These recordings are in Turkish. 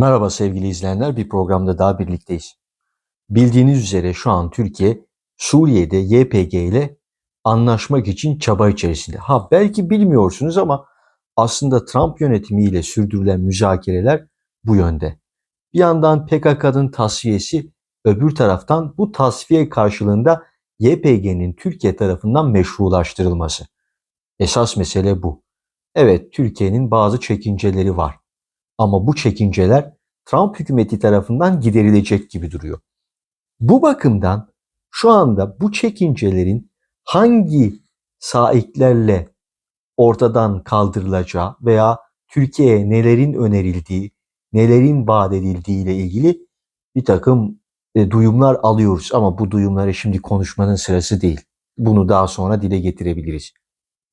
Merhaba sevgili izleyenler, bir programda daha birlikteyiz. Bildiğiniz üzere şu an Türkiye Suriye'de YPG ile anlaşmak için çaba içerisinde. Ha belki bilmiyorsunuz ama aslında Trump yönetimiyle sürdürülen müzakereler bu yönde. Bir yandan PKK'nın tasfiyesi, öbür taraftan bu tasfiye karşılığında YPG'nin Türkiye tarafından meşrulaştırılması. Esas mesele bu. Evet, Türkiye'nin bazı çekinceleri var. Ama bu çekinceler Trump hükümeti tarafından giderilecek gibi duruyor. Bu bakımdan şu anda bu çekincelerin hangi saiklerle ortadan kaldırılacağı veya Türkiye'ye nelerin önerildiği, nelerin vaat edildiği ile ilgili bir takım e, duyumlar alıyoruz. Ama bu duyumları şimdi konuşmanın sırası değil. Bunu daha sonra dile getirebiliriz.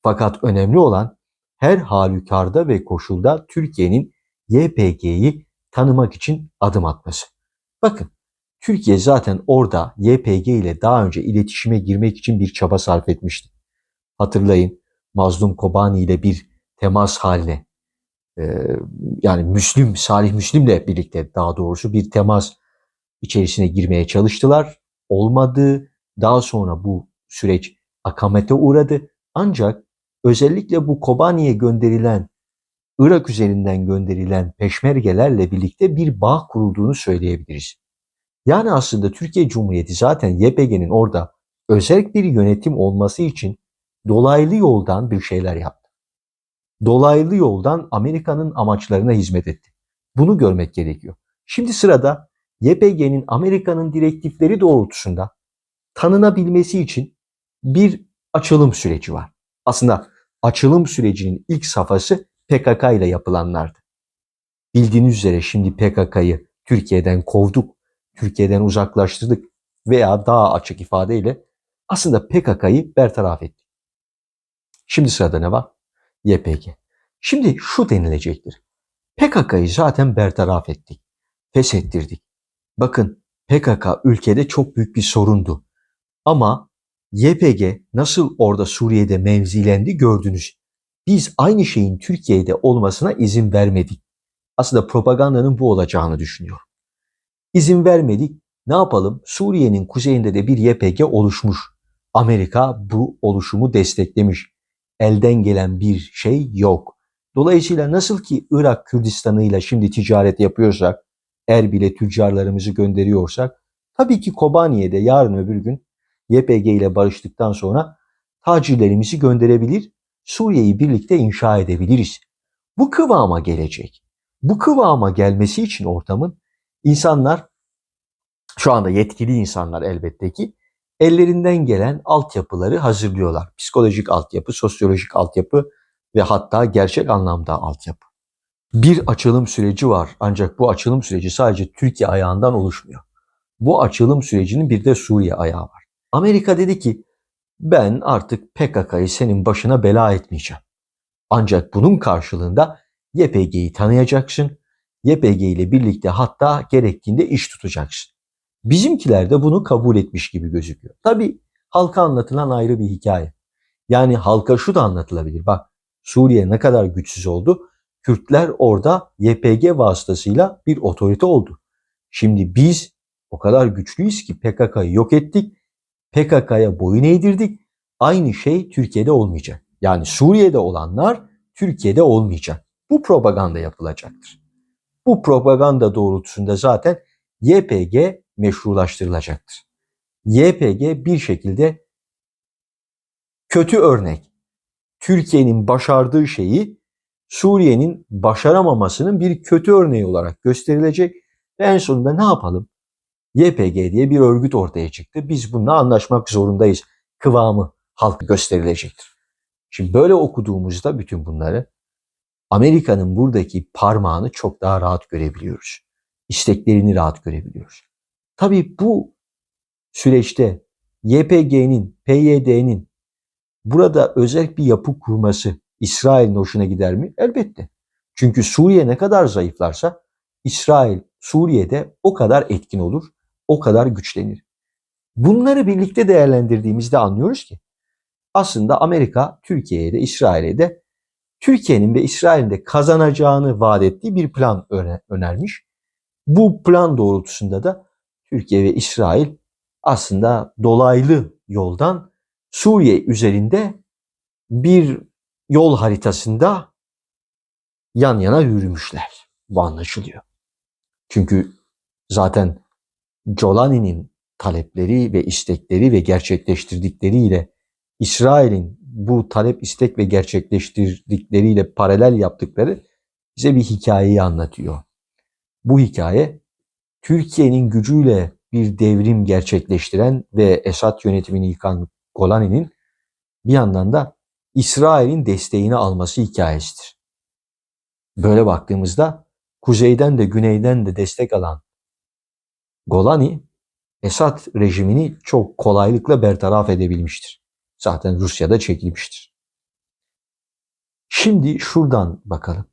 Fakat önemli olan her halükarda ve koşulda Türkiye'nin YPG'yi tanımak için adım atması. Bakın Türkiye zaten orada YPG ile daha önce iletişime girmek için bir çaba sarf etmişti. Hatırlayın Mazlum Kobani ile bir temas haline e, yani Müslüm, Salih Müslim'le birlikte daha doğrusu bir temas içerisine girmeye çalıştılar. Olmadı. Daha sonra bu süreç akamete uğradı. Ancak özellikle bu Kobani'ye gönderilen Irak üzerinden gönderilen peşmergelerle birlikte bir bağ kurulduğunu söyleyebiliriz. Yani aslında Türkiye Cumhuriyeti zaten YPG'nin orada özel bir yönetim olması için dolaylı yoldan bir şeyler yaptı. Dolaylı yoldan Amerika'nın amaçlarına hizmet etti. Bunu görmek gerekiyor. Şimdi sırada YPG'nin Amerika'nın direktifleri doğrultusunda tanınabilmesi için bir açılım süreci var. Aslında açılım sürecinin ilk safhası PKK ile yapılanlardı. Bildiğiniz üzere şimdi PKK'yı Türkiye'den kovduk, Türkiye'den uzaklaştırdık veya daha açık ifadeyle aslında PKK'yı bertaraf ettik. Şimdi sırada ne var? YPG. Şimdi şu denilecektir. PKK'yı zaten bertaraf ettik, feshettirdik. Bakın PKK ülkede çok büyük bir sorundu. Ama YPG nasıl orada Suriye'de mevzilendi gördünüz. Biz aynı şeyin Türkiye'de olmasına izin vermedik. Aslında propagandanın bu olacağını düşünüyorum. İzin vermedik. Ne yapalım? Suriye'nin kuzeyinde de bir YPG oluşmuş. Amerika bu oluşumu desteklemiş. Elden gelen bir şey yok. Dolayısıyla nasıl ki Irak Kürdistan'ı ile şimdi ticaret yapıyorsak, Erbil'e tüccarlarımızı gönderiyorsak, tabii ki Kobaniye'de yarın öbür gün YPG ile barıştıktan sonra tacirlerimizi gönderebilir Suriye'yi birlikte inşa edebiliriz. Bu kıvama gelecek. Bu kıvama gelmesi için ortamın insanlar şu anda yetkili insanlar elbette ki ellerinden gelen altyapıları hazırlıyorlar. Psikolojik altyapı, sosyolojik altyapı ve hatta gerçek anlamda altyapı. Bir açılım süreci var ancak bu açılım süreci sadece Türkiye ayağından oluşmuyor. Bu açılım sürecinin bir de Suriye ayağı var. Amerika dedi ki ben artık PKK'yı senin başına bela etmeyeceğim. Ancak bunun karşılığında YPG'yi tanıyacaksın. YPG ile birlikte hatta gerektiğinde iş tutacaksın. Bizimkiler de bunu kabul etmiş gibi gözüküyor. Tabi halka anlatılan ayrı bir hikaye. Yani halka şu da anlatılabilir. Bak Suriye ne kadar güçsüz oldu. Kürtler orada YPG vasıtasıyla bir otorite oldu. Şimdi biz o kadar güçlüyüz ki PKK'yı yok ettik PKK'ya boyun eğdirdik. Aynı şey Türkiye'de olmayacak. Yani Suriye'de olanlar Türkiye'de olmayacak. Bu propaganda yapılacaktır. Bu propaganda doğrultusunda zaten YPG meşrulaştırılacaktır. YPG bir şekilde kötü örnek. Türkiye'nin başardığı şeyi Suriye'nin başaramamasının bir kötü örneği olarak gösterilecek ve en sonunda ne yapalım? YPG diye bir örgüt ortaya çıktı. Biz bununla anlaşmak zorundayız. Kıvamı halka gösterilecektir. Şimdi böyle okuduğumuzda bütün bunları Amerika'nın buradaki parmağını çok daha rahat görebiliyoruz. İsteklerini rahat görebiliyoruz. Tabii bu süreçte YPG'nin, PYD'nin burada özel bir yapı kurması İsrail'in hoşuna gider mi? Elbette. Çünkü Suriye ne kadar zayıflarsa İsrail Suriye'de o kadar etkin olur o kadar güçlenir. Bunları birlikte değerlendirdiğimizde anlıyoruz ki aslında Amerika Türkiye'ye de İsrail'e de Türkiye'nin ve İsrail'in de kazanacağını vaat ettiği bir plan önermiş. Bu plan doğrultusunda da Türkiye ve İsrail aslında dolaylı yoldan Suriye üzerinde bir yol haritasında yan yana yürümüşler. Bu anlaşılıyor. Çünkü zaten Jolani'nin talepleri ve istekleri ve gerçekleştirdikleriyle İsrail'in bu talep, istek ve gerçekleştirdikleriyle paralel yaptıkları bize bir hikayeyi anlatıyor. Bu hikaye Türkiye'nin gücüyle bir devrim gerçekleştiren ve Esad yönetimini yıkan Golani'nin bir yandan da İsrail'in desteğini alması hikayesidir. Böyle baktığımızda kuzeyden de güneyden de destek alan Golani Esad rejimini çok kolaylıkla bertaraf edebilmiştir. Zaten Rusya'da çekilmiştir. Şimdi şuradan bakalım.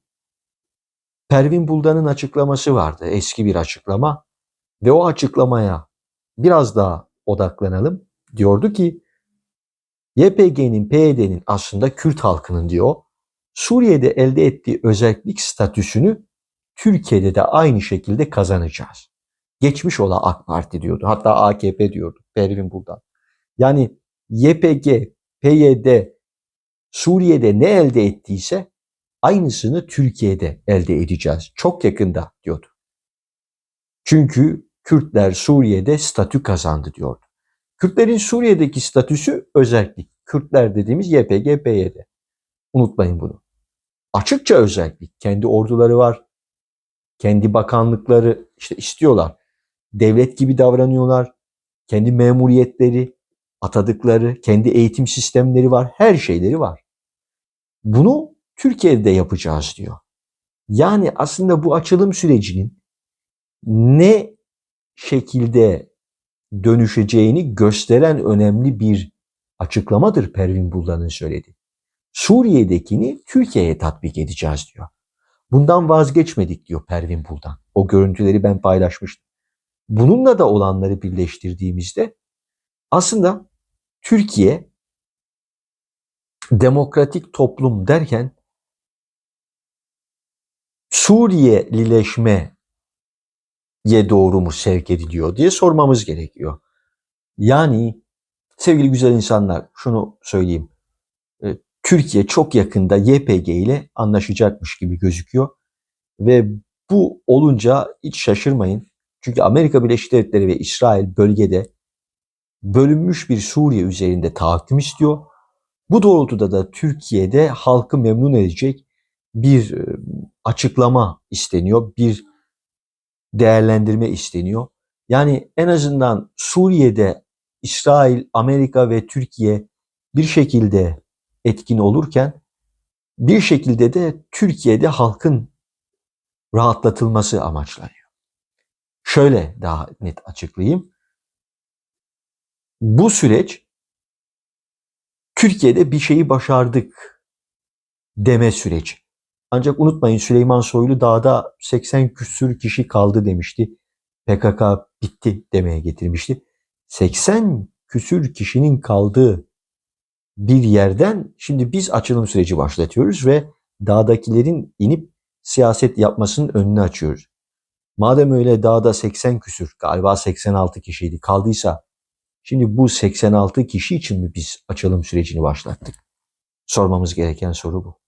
Pervin Buldan'ın açıklaması vardı. Eski bir açıklama. Ve o açıklamaya biraz daha odaklanalım. Diyordu ki YPG'nin, PYD'nin aslında Kürt halkının diyor Suriye'de elde ettiği özellik statüsünü Türkiye'de de aynı şekilde kazanacağız. Geçmiş ola AK Parti diyordu. Hatta AKP diyordu. Pervin Buldan. Yani YPG, PYD Suriye'de ne elde ettiyse aynısını Türkiye'de elde edeceğiz. Çok yakında diyordu. Çünkü Kürtler Suriye'de statü kazandı diyordu. Kürtlerin Suriye'deki statüsü özellik. Kürtler dediğimiz YPG, PYD. Unutmayın bunu. Açıkça özellik. Kendi orduları var. Kendi bakanlıkları işte istiyorlar. Devlet gibi davranıyorlar. Kendi memuriyetleri, atadıkları, kendi eğitim sistemleri var. Her şeyleri var. Bunu Türkiye'de yapacağız diyor. Yani aslında bu açılım sürecinin ne şekilde dönüşeceğini gösteren önemli bir açıklamadır Pervin Buldan'ın söyledi. Suriye'dekini Türkiye'ye tatbik edeceğiz diyor. Bundan vazgeçmedik diyor Pervin Buldan. O görüntüleri ben paylaşmıştım. Bununla da olanları birleştirdiğimizde aslında Türkiye demokratik toplum derken Suriyelileşmeye doğru mu sevk ediliyor diye sormamız gerekiyor. Yani sevgili güzel insanlar şunu söyleyeyim. E, Türkiye çok yakında YPG ile anlaşacakmış gibi gözüküyor. Ve bu olunca hiç şaşırmayın. Çünkü Amerika Birleşik Devletleri ve İsrail bölgede bölünmüş bir Suriye üzerinde tahakküm istiyor. Bu doğrultuda da Türkiye'de halkı memnun edecek bir e, açıklama isteniyor, bir değerlendirme isteniyor. Yani en azından Suriye'de İsrail, Amerika ve Türkiye bir şekilde etkin olurken bir şekilde de Türkiye'de halkın rahatlatılması amaçlanıyor. Şöyle daha net açıklayayım. Bu süreç Türkiye'de bir şeyi başardık deme süreci. Ancak unutmayın Süleyman Soylu dağda 80 küsür kişi kaldı demişti. PKK bitti demeye getirmişti. 80 küsür kişinin kaldığı bir yerden şimdi biz açılım süreci başlatıyoruz ve dağdakilerin inip siyaset yapmasının önünü açıyoruz. Madem öyle dağda 80 küsür galiba 86 kişiydi kaldıysa şimdi bu 86 kişi için mi biz açılım sürecini başlattık? Sormamız gereken soru bu.